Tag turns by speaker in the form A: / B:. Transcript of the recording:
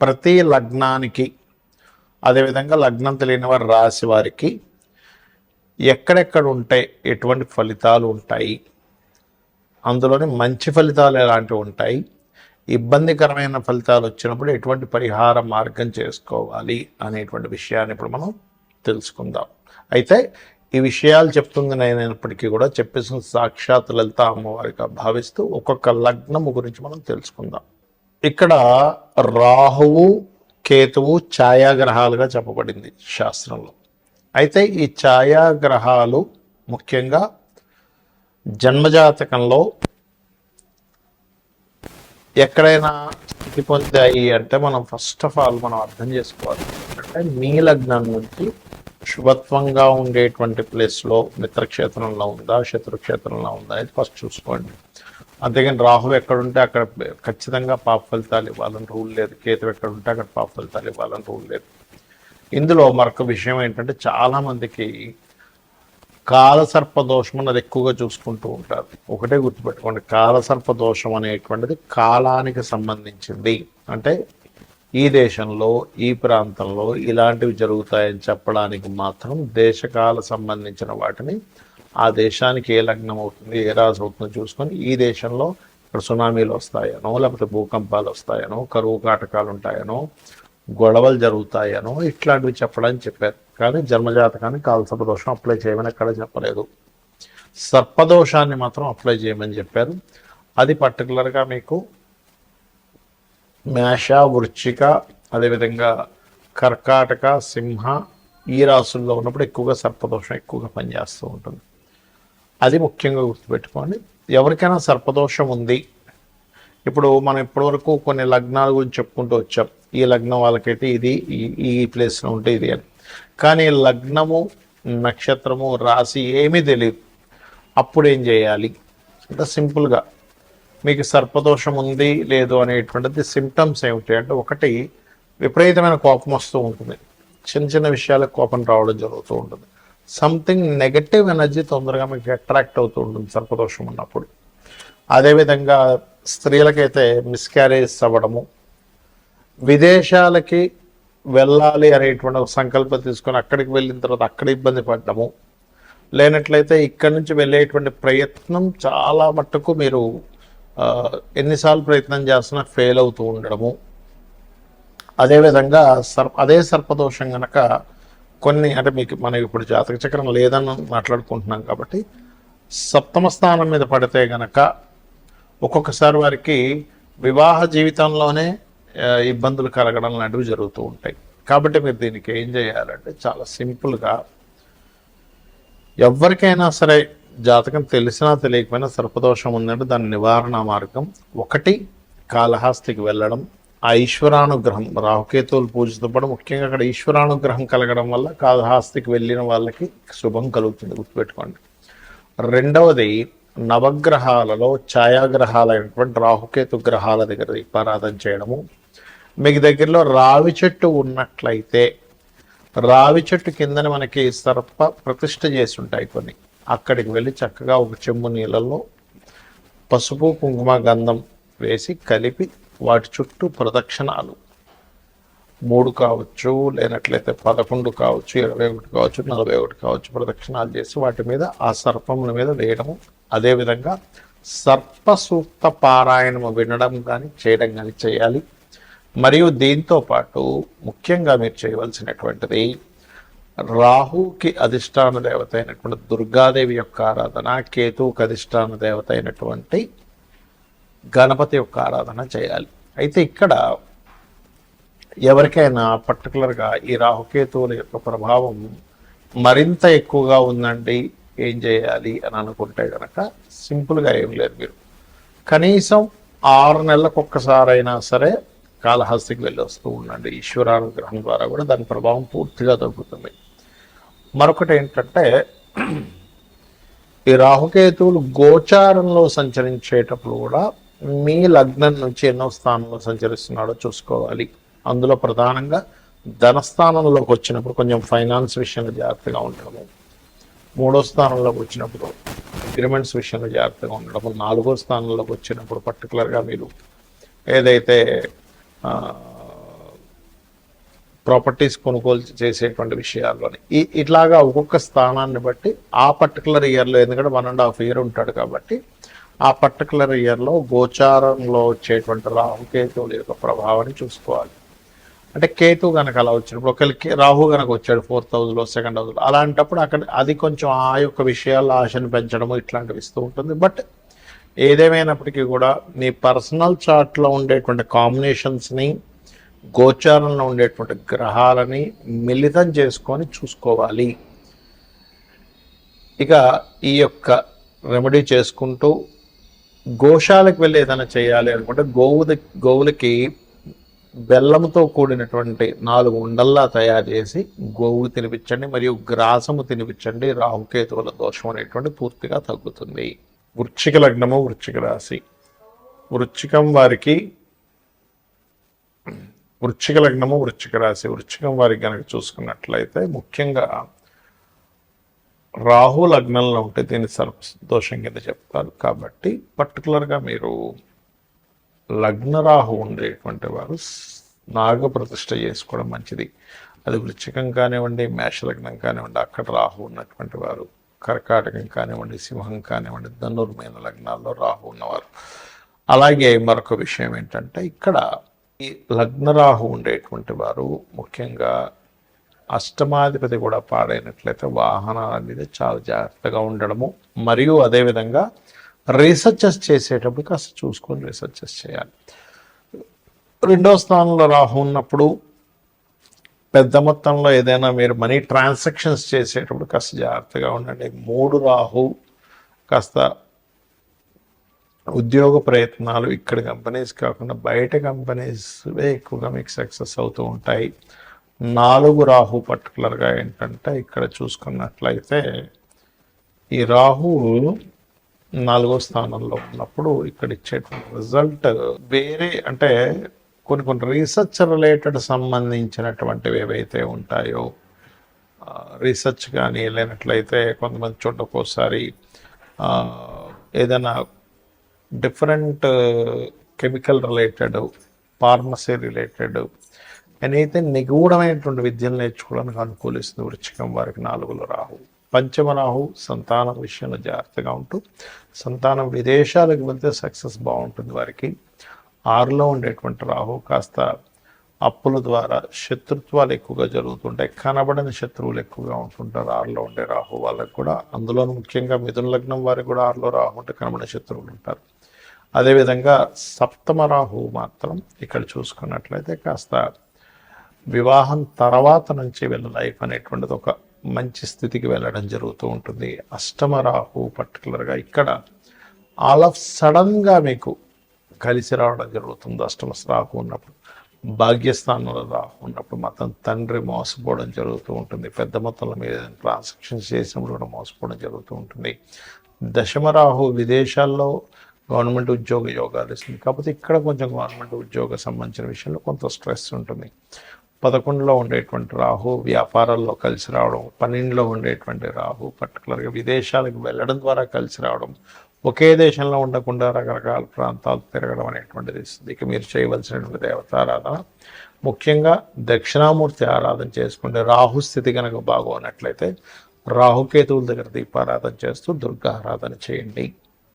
A: ప్రతి లగ్నానికి అదేవిధంగా లగ్నం తెలియని వారి రాశి వారికి ఎక్కడెక్కడ ఉంటాయి ఎటువంటి ఫలితాలు ఉంటాయి? అందులోని మంచి ఫలితాలు ఎలాంటివి ఉంటాయి? ఇబ్బందికరమైన ఫలితాలు వచ్చినప్పుడు ఎటువంటి పరిహార మార్గం చేసుకోవాలి అనేటువంటి విషయాన్ని ఇప్పుడు మనం తెలుసుకుందాం. అయితే ఈ విషయాలు చెప్తుంది నేనైనప్పటికీ కూడా చెప్పేసిన సాక్షాత్ లలిత అమ్మవారిగా భావిస్తూ ఒక్కొక్క లగ్నము గురించి మనం తెలుసుకుందాం. ఇక్కడ రాహువు కేతువు ఛాయాగ్రహాలుగా చెప్పబడింది శాస్త్రంలో. అయితే ఈ ఛాయాగ్రహాలు ముఖ్యంగా జన్మజాతకంలో ఎక్కడైనా స్థితి పొందాయి అంటే మనం ఫస్ట్ ఆఫ్ ఆల్ మనం అర్థం చేసుకోవాలి. అంటే మీ లగ్నం నుంచి శుభత్వంగా ఉండేటువంటి ప్లేస్లో మిత్రక్షేత్రంలో ఉందా శత్రుక్షేత్రంలో ఉందా అనేది ఫస్ట్ చూసుకోండి. అంతేగాని రాహు ఎక్కడుంటే అక్కడ ఖచ్చితంగా పాప ఫలితాలు ఇవ్వాలని రూల్ లేదు. కేతు ఎక్కడ ఉంటే అక్కడ పాప ఫలితాలు ఇవ్వాలని రూల్ లేదు. ఇందులో మరొక విషయం ఏంటంటే చాలామందికి కాలసర్ప దోషం అన్నది ఎక్కువగా చూసుకుంటూ ఉంటారు. ఒకటే గుర్తుపెట్టుకోండి కాలసర్ప దోషం అనేటువంటిది కాలానికి సంబంధించింది. అంటే ఈ దేశంలో ఈ ప్రాంతంలో ఇలాంటివి జరుగుతాయని చెప్పడానికి మాత్రం దేశకాల సంబంధించిన వాటిని ఆ దేశానికి ఏ లగ్నం అవుతుంది ఏ రాజు అవుతుందో చూసుకొని ఈ దేశంలో ఇక్కడ సునామీలు వస్తాయనో లేకపోతే భూకంపాలు వస్తాయనో కరువు కాటకాలు ఉంటాయనో గొడవలు జరుగుతాయనో ఇట్లాంటివి చెప్పడానికి చెప్పారు. కానీ జన్మజాతకానికి కాలసర్పదోషం అప్లై చేయమని ఎక్కడ చెప్పలేదు. సర్పదోషాన్ని మాత్రం అప్లై చేయమని చెప్పారు. అది పర్టికులర్గా మీకు మేష వృచ్చిక అదేవిధంగా కర్కాటక సింహ ఈ రాసుల్లో ఉన్నప్పుడు ఎక్కువగా సర్పదోషం ఎక్కువగా పనిచేస్తూ ఉంటుంది. అది ముఖ్యంగా గుర్తుపెట్టుకోండి. ఎవరికైనా సర్పదోషం ఉంది. ఇప్పుడు మనం ఇప్పటివరకు కొన్ని లగ్నాల గురించి చెప్పుకుంటూ వచ్చాం. ఈ లగ్నం వాళ్ళకైతే ఇది ఈ- ఈ ప్లేస్లో ఉంటే ఇది అని. కానీ లగ్నము నక్షత్రము రాశి ఏమీ తెలియదు అప్పుడు ఏం చేయాలి? అంటే సింపుల్గా మీకు సర్పదోషం ఉంది లేదు అనేటువంటిది సిమ్టమ్స్ ఏమిటి అంటే ఒకటి విపరీతమైన కోపం వస్తూ ఉంటుంది. చిన్న చిన్న విషయాలకు కోపం రావడం జరుగుతూ ఉంటుంది. సంథింగ్ నెగటివ్ ఎనర్జీ తొందరగా మీకు అట్రాక్ట్ అవుతూ ఉంటుంది సర్పదోషం ఉన్నప్పుడు. అదేవిధంగా స్త్రీలకైతే మిస్క్యారేజ్ అవ్వడము విదేశాలకి వెళ్ళాలి అనేటువంటి ఒక సంకల్పం తీసుకొని అక్కడికి వెళ్ళిన తర్వాత అక్కడ ఇబ్బంది పడ్డము లేనట్లయితే ఇక్కడి నుంచి వెళ్ళేటువంటి ప్రయత్నం చాలా మట్టుకు మీరు ఎన్నిసార్లు ప్రయత్నం చేస్తున్నా ఫెయిల్ అవుతూ ఉండడము. అదేవిధంగా సర్ప అదే సర్పదోషం గనక కొన్ని అంటే మీకు మనం ఇప్పుడు జాతక చక్రం లేదని మాట్లాడుకుంటున్నాం కాబట్టి సప్తమ స్థానం మీద పడితే గనక ఒక్కొక్కసారి వారికి వివాహ జీవితంలోనే ఇబ్బందులు కలగడం లాంటివి జరుగుతూ ఉంటాయి. కాబట్టి మీరు దీనికి ఏం చేయాలంటే చాలా సింపుల్గా ఎవరికైనా సరే జాతకం తెలిసినా తెలియకపోయినా సర్పదోషం ఉందంటే దాని నివారణ మార్గం ఒకటి కాళహస్తికి వెళ్ళడం ఆ ఈశ్వరానుగ్రహం రాహుకేతువులు పూజతో పాటు ముఖ్యంగా అక్కడ ఈశ్వరానుగ్రహం కలగడం వల్ల కాళహస్తికి వెళ్ళిన వాళ్ళకి శుభం కలుగుతుంది గుర్తుపెట్టుకోండి. రెండవది నవగ్రహాలలో ఛాయాగ్రహాలైనటువంటి రాహుకేతు గ్రహాల దగ్గర దీపారాధన చేయడము. మీకు దగ్గరలో రావి చెట్టు ఉన్నట్లయితే రావి చెట్టు కిందని మనకి సర్ప ప్రతిష్ట చేసి ఉంటాయి కొన్ని. అక్కడికి వెళ్ళి చక్కగా ఒక చెంబు నీళ్ళల్లో పసుపు కుంకుమ గంధం వేసి కలిపి వాటి చుట్టూ ప్రదక్షిణాలు. మూడు కావచ్చు లేనట్లయితే పదకొండు కావచ్చు ఇరవై ఒకటి కావచ్చు నలభై ఒకటి కావచ్చు ప్రదక్షిణాలు చేసి వాటి మీద ఆ సర్పముల మీద వేయడము అదేవిధంగా సర్ప సూక్త పారాయణము వినడం కానీ చేయడం కానీ చేయాలి. మరియు దీంతో పాటు ముఖ్యంగా మీరు చేయవలసినటువంటిది రాహుకి అధిష్టాన దేవత అయినటువంటి దుర్గాదేవి యొక్క ఆరాధన కేతువుకి అధిష్టాన దేవత అయినటువంటి గణపతి యొక్క ఆరాధన చేయాలి. అయితే ఇక్కడ ఎవరికైనా పర్టికులర్గా ఈ రాహుకేతువుల యొక్క ప్రభావం మరింత ఎక్కువగా ఉందండి ఏం చేయాలి అని అనుకుంటే కనుక సింపుల్గా ఏం లేదు మీరు. కనీసం ఆరు నెలలకు ఒక్కసారైనా సరే కాళహస్తికి వెళ్ళి వస్తూ ఉండండి. ఈశ్వరానుగ్రహం ద్వారా కూడా దాని ప్రభావం పూర్తిగా తగ్గుతుంది. మరొకటి ఏంటంటే ఈ రాహుకేతువులు గోచారంలో సంచరించేటప్పుడు కూడా మీ లగ్నం నుంచి ఎన్నో స్థానంలో సంచరిస్తున్నాడో చూసుకోవాలి. అందులో ప్రధానంగా ధనస్థానంలోకి వచ్చినప్పుడు కొంచెం ఫైనాన్స్ విషయంలో జాగ్రత్తగా ఉండడము మూడో స్థానంలోకి వచ్చినప్పుడు అగ్రిమెంట్స్ విషయంలో జాగ్రత్తగా ఉండడము నాలుగో స్థానంలోకి వచ్చినప్పుడు పర్టికులర్గా మీరు ఏదైతే ప్రాపర్టీస్ కొనుగోలు చేసేటువంటి విషయాల్లోని. ఈ ఇట్లాగా ఒక్కొక్క స్థానాన్ని బట్టి ఆ పర్టికులర్ ఇయర్లో ఎందుకంటే వన్ అండ్ హాఫ్ ఇయర్ ఉంటాడు కాబట్టి ఆ పర్టికులర్ ఇయర్లో గోచారంలో వచ్చేటువంటి రాహుకేతువుల యొక్క ప్రభావాన్ని చూసుకోవాలి. అంటే కేతు కనుక అలా వచ్చినప్పుడు ఒకరికి రాహు కనుక వచ్చాడు ఫోర్త్ హౌస్లో సెకండ్ హౌస్లో అలాంటప్పుడు అక్కడ అది కొంచెం ఆ యొక్క విషయాల్లో ఆశను పెంచడము ఇట్లాంటివి ఇస్తూ ఉంటుంది. బట్ ఏదేమైనప్పటికీ కూడా నీ పర్సనల్ చార్ట్లో ఉండేటువంటి కాంబినేషన్స్ని గోచారంలో ఉండేటువంటి గ్రహాలని మిళితం చేసుకొని చూసుకోవాలి. ఇక ఈ యొక్క రెమెడీ చేసుకుంటూ గోశాలకు వెళ్ళి ఏదైనా చేయాలి అనుకుంటే గోవుది గోవులకి బెల్లంతో కూడినటువంటి నాలుగు ఉండల్లా తయారు చేసి గోవు తినిపించండి మరియు గ్రాసము తినిపించండి. రాహుకేతువుల దోషం అనేటువంటి పూర్తిగా తగ్గుతుంది. వృచ్చిక లగ్నము వృచ్చిక రాశి. వృచ్చికం వారికి వృచ్చిక లగ్నము వృచ్చిక రాశి వృచ్చికం వారికి కనుక చూసుకున్నట్లయితే ముఖ్యంగా రాహు లగ్నంలో ఉంటే దీన్ని సర్ప దోషం కింద చెప్తారు. కాబట్టి పర్టికులర్గా మీరు లగ్నరాహు ఉండేటువంటి వారు నాగ ప్రతిష్ట చేసుకోవడం మంచిది. అది వృశ్చికం కానివ్వండి మేష లగ్నం కానివ్వండి అక్కడ రాహు ఉన్నటువంటి వారు కర్కాటకం కానివ్వండి సింహం కానివ్వండి ధనుర్మైన లగ్నాల్లో రాహు ఉన్నవారు. అలాగే మరొక విషయం ఏంటంటే ఇక్కడ లగ్నరాహు ఉండేటువంటి వారు ముఖ్యంగా అష్టమాధిపతి కూడా పాడైనట్లయితే వాహనాల మీద చాలా జాగ్రత్తగా ఉండడము. మరియు అదేవిధంగా రీసెర్చెస్ చేసేటప్పుడు కాస్త చూసుకొని రీసెర్చెస్ చేయాలి. రెండో స్థానంలో రాహు ఉన్నప్పుడు పెద్ద మొత్తంలో ఏదైనా మీరు మనీ ట్రాన్సాక్షన్స్ చేసేటప్పుడు కాస్త జాగ్రత్తగా ఉండండి. మూడు రాహు కాస్త ఉద్యోగ ప్రయత్నాలు ఇక్కడ కంపెనీస్ కాకుండా బయట కంపెనీస్ ఎక్కువగా మీకు సక్సెస్ అవుతూ ఉంటాయి. నాలుగు రాహు పర్టికులర్గా ఏంటంటే ఇక్కడ చూసుకున్నట్లయితే ఈ రాహు నాలుగో స్థానంలో ఉన్నప్పుడు ఇక్కడ ఇచ్చేటువంటి రిజల్ట్ వేరే అంటే కొన్ని కొన్ని రీసెర్చ్ రిలేటెడ్ సంబంధించినటువంటివి ఏవైతే ఉంటాయో రీసెర్చ్ కానీ లేనట్లయితే కొంతమంది చోట ఏదైనా different chemical related pharmacy related అయితే నిగూఢమైనటువంటి విద్యను నేర్చుకోవడానికి అనుకూలిస్తుంది. వృచ్చికం వారికి నాలుగులో రాహు. పంచమ రాహు సంతానం విషయంలో జాగ్రత్తగా ఉంటూ సంతానం విదేశాలకు వెళ్తే సక్సెస్ బాగుంటుంది వారికి. ఆరులో ఉండేటువంటి రాహు కాస్త అప్పుల ద్వారా శత్రుత్వాలు ఎక్కువగా జరుగుతుంటాయి. కనబడని శత్రువులు ఎక్కువగా ఉంటుంటారు. ఆరులో ఉండే రాహు వాళ్ళకి కూడా అందులో ముఖ్యంగా మిథున లగ్నం వారికి కూడా ఆరులో రాహు ఉంటే కనబడని శత్రువులు ఉంటారు. అదేవిధంగా సప్తమరాహు మాత్రం ఇక్కడ చూసుకున్నట్లయితే కాస్త వివాహం తర్వాత నుంచి వీళ్ళ లైఫ్ అనేటువంటిది ఒక మంచి స్థితికి వెళ్ళడం జరుగుతూ ఉంటుంది. అష్టమ రాహు పర్టికులర్గా ఇక్కడ ఆల్ ఆఫ్ సడన్గా మీకు కలిసి రావడం జరుగుతుంది. అష్టమ రాహు ఉన్నప్పుడు భాగ్యస్థానంలో రాహు ఉన్నప్పుడు మొత్తం తండ్రి మోసపోవడం జరుగుతూ ఉంటుంది. పెద్ద మొత్తంలో మీద ట్రాన్సాక్షన్స్ చేసినప్పుడు కూడా మోసపోవడం జరుగుతూ ఉంటుంది. దశమ రాహు విదేశాల్లో గవర్నమెంట్ ఉద్యోగ యోగాలు ఇస్తుంది కాకపోతే ఇక్కడ కొంచెం గవర్నమెంట్ ఉద్యోగ సంబంధించిన విషయంలో కొంత స్ట్రెస్ ఉంటుంది. పదకొండులో ఉండేటువంటి రాహు వ్యాపారాల్లో కలిసి రావడం పన్నెండులో ఉండేటువంటి రాహు పర్టికులర్గా విదేశాలకు వెళ్ళడం ద్వారా కలిసి రావడం ఒకే దేశంలో ఉండకుండా రకరకాల ప్రాంతాలు తిరగడం అనేటువంటిది ఇస్తుంది. ఇక మీరు చేయవలసినటువంటి దేవతారాధన ముఖ్యంగా దక్షిణామూర్తి ఆరాధన చేసుకుంటే రాహు స్థితి కనుక బాగోనట్లయితే రాహుకేతువుల దగ్గర దీపారాధన చేస్తూ దుర్గా ఆరాధన చేయండి.